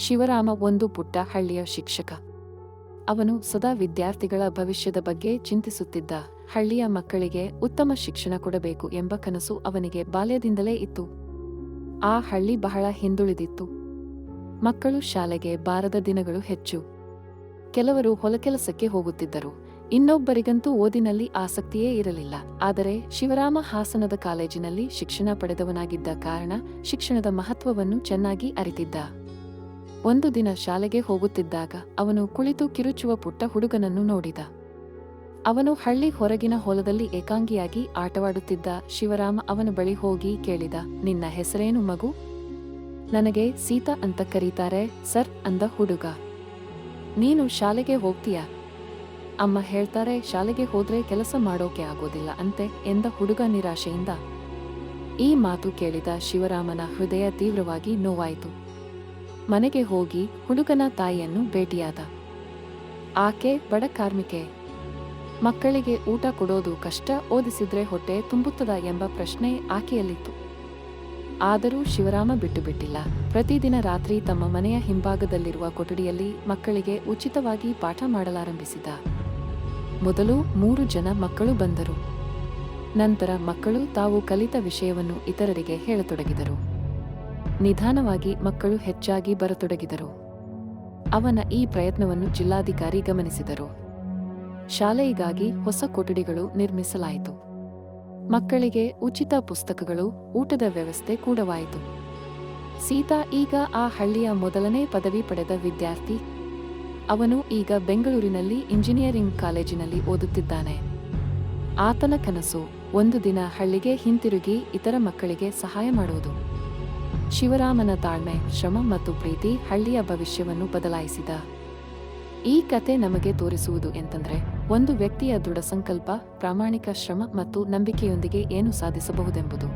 ಶಿವರಾಮ ಒಂದು ಪುಟ್ಟ ಹಳ್ಳಿಯ ಶಿಕ್ಷಕ. ಅವನು ಸದಾ ವಿದ್ಯಾರ್ಥಿಗಳ ಭವಿಷ್ಯದ ಬಗ್ಗೆ ಚಿಂತಿಸುತ್ತಿದ್ದ. ಹಳ್ಳಿಯ ಮಕ್ಕಳಿಗೆ ಉತ್ತಮ ಶಿಕ್ಷಣ ಕೊಡಬೇಕು ಎಂಬ ಕನಸು ಅವನಿಗೆ ಬಾಲ್ಯದಿಂದಲೇ ಇತ್ತು. ಆ ಹಳ್ಳಿ ಬಹಳ ಹಿಂದುಳಿದಿತ್ತು. ಮಕ್ಕಳು ಶಾಲೆಗೆ ಬಾರದ ದಿನಗಳು ಹೆಚ್ಚು. ಕೆಲವರು ಹೊಲಕೆಲಸಕ್ಕೆ ಹೋಗುತ್ತಿದ್ದರು. ಇನ್ನೊಬ್ಬರಿಗಂತೂ ಓದಿನಲ್ಲಿ ಆಸಕ್ತಿಯೇ ಇರಲಿಲ್ಲ. ಆದರೆ ಶಿವರಾಮ ಹಾಸನದ ಕಾಲೇಜಿನಲ್ಲಿ ಶಿಕ್ಷಣ ಪಡೆದವನಾಗಿದ್ದ ಕಾರಣ ಶಿಕ್ಷಣದ ಮಹತ್ವವನ್ನು ಚೆನ್ನಾಗಿ ಅರಿತಿದ್ದ. ಒಂದು ದಿನ ಶಾಲೆಗೆ ಹೋಗುತ್ತಿದ್ದಾಗ ಅವನು ಕುಳಿತು ಕಿರುಚುವ ಪುಟ್ಟ ಹುಡುಗನನ್ನು ನೋಡಿದ. ಅವನು ಹಳ್ಳಿ ಹೊರಗಿನ ಹೊಲದಲ್ಲಿ ಏಕಾಂಗಿಯಾಗಿ ಆಟವಾಡುತ್ತಿದ್ದ ಶಿವರಾಮ ಅವನ ಬಳಿ ಹೋಗಿ ಕೇಳಿದ, ನಿನ್ನ ಹೆಸರೇನು ಮಗು? ನನಗೆ ಸೀತಾ ಅಂತ ಕರೀತಾರೆ, ಸರ್ ಅಂದ ಹುಡುಗ. ನೀನು ಶಾಲೆಗೆ ಹೋಗ್ತೀಯ? ಅಮ್ಮ ಹೇಳ್ತಾರೆ, ಶಾಲೆಗೆ ಹೋದ್ರೆ ಕೆಲಸ ಮಾಡೋಕೆ ಆಗೋದಿಲ್ಲ ಅಂತೆ ಎಂದ ಹುಡುಗ ನಿರಾಶೆಯಿಂದ. ಈ ಮಾತು ಕೇಳಿದ ಶಿವರಾಮನ ಹೃದಯ ತೀವ್ರವಾಗಿ ನೋವಾಯಿತು. ಮನೆಗೆ ಹೋಗಿ ಹುಡುಗನ ತಾಯಿಯನ್ನು ಭೇಟಿಯಾದ. ಆಕೆ ಬಡ ಕಾರ್ಮಿಕೆ. ಮಕ್ಕಳಿಗೆ ಊಟ ಕೊಡೋದು ಕಷ್ಟ, ಓದಿಸಿದ್ರೆ ಹೊಟ್ಟೆ ತುಂಬುತ್ತದ ಎಂಬ ಪ್ರಶ್ನೆ ಆಕೆಯಲ್ಲಿತ್ತು. ಆದರೂ ಶಿವರಾಮ ಬಿಟ್ಟು ಬಿಟ್ಟಿಲ್ಲ. ಪ್ರತಿದಿನ ರಾತ್ರಿ ತಮ್ಮ ಮನೆಯ ಹಿಂಭಾಗದಲ್ಲಿರುವ ಕೊಠಡಿಯಲ್ಲಿ ಮಕ್ಕಳಿಗೆ ಉಚಿತವಾಗಿ ಪಾಠ ಮಾಡಲಾರಂಭಿಸಿದ. ಮೊದಲು ಮೂರು ಜನ ಮಕ್ಕಳು ಬಂದರು. ನಂತರ ಮಕ್ಕಳು ತಾವು ಕಲಿತ ವಿಷಯವನ್ನು ಇತರರಿಗೆ ಹೇಳತೊಡಗಿದರು. ನಿಧಾನವಾಗಿ ಮಕ್ಕಳು ಹೆಚ್ಚಾಗಿ ಬರತೊಡಗಿದರು. ಅವನ ಈ ಪ್ರಯತ್ನವನ್ನು ಜಿಲ್ಲಾಧಿಕಾರಿ ಗಮನಿಸಿದರು. ಶಾಲೆಗಾಗಿ ಹೊಸ ಕೊಠಡಿಗಳು ನಿರ್ಮಿಸಲಾಯಿತು. ಮಕ್ಕಳಿಗೆ ಉಚಿತ ಪುಸ್ತಕಗಳು, ಊಟದ ವ್ಯವಸ್ಥೆ ಕೂಡವಾಯಿತು. ಸೀತಾ ಈಗ ಆ ಹಳ್ಳಿಯ ಮೊದಲನೇ ಪದವಿ ಪಡೆದ ವಿದ್ಯಾರ್ಥಿ. ಅವನು ಈಗ ಬೆಂಗಳೂರಿನಲ್ಲಿ ಇಂಜಿನಿಯರಿಂಗ್ ಕಾಲೇಜಿನಲ್ಲಿ ಓದುತ್ತಿದ್ದಾನೆ. ಆತನ ಕನಸು ಒಂದು ದಿನ ಹಳ್ಳಿಗೆ ಹಿಂತಿರುಗಿ ಇತರ ಮಕ್ಕಳಿಗೆ ಸಹಾಯ ಮಾಡುವುದು. ಶಿವರಾಮನ ತಾಳ್ಮೆ, ಶ್ರಮ ಮತ್ತು ಪ್ರೀತಿ ಹಳ್ಳಿಯ ಭವಿಷ್ಯವನ್ನು ಬದಲಾಯಿಸಿದ. ಈ ಕತೆ ನಮಗೆ ತೋರಿಸುವುದು ಎಂತಂದ್ರೆ, ಒಂದು ವ್ಯಕ್ತಿಯ ದೃಢ ಸಂಕಲ್ಪ ಪ್ರಾಮಾಣಿಕ ಶ್ರಮ ಮತ್ತು ನಂಬಿಕೆಯೊಂದಿಗೆ ಏನು ಸಾಧಿಸಬಹುದೆಂಬುದು.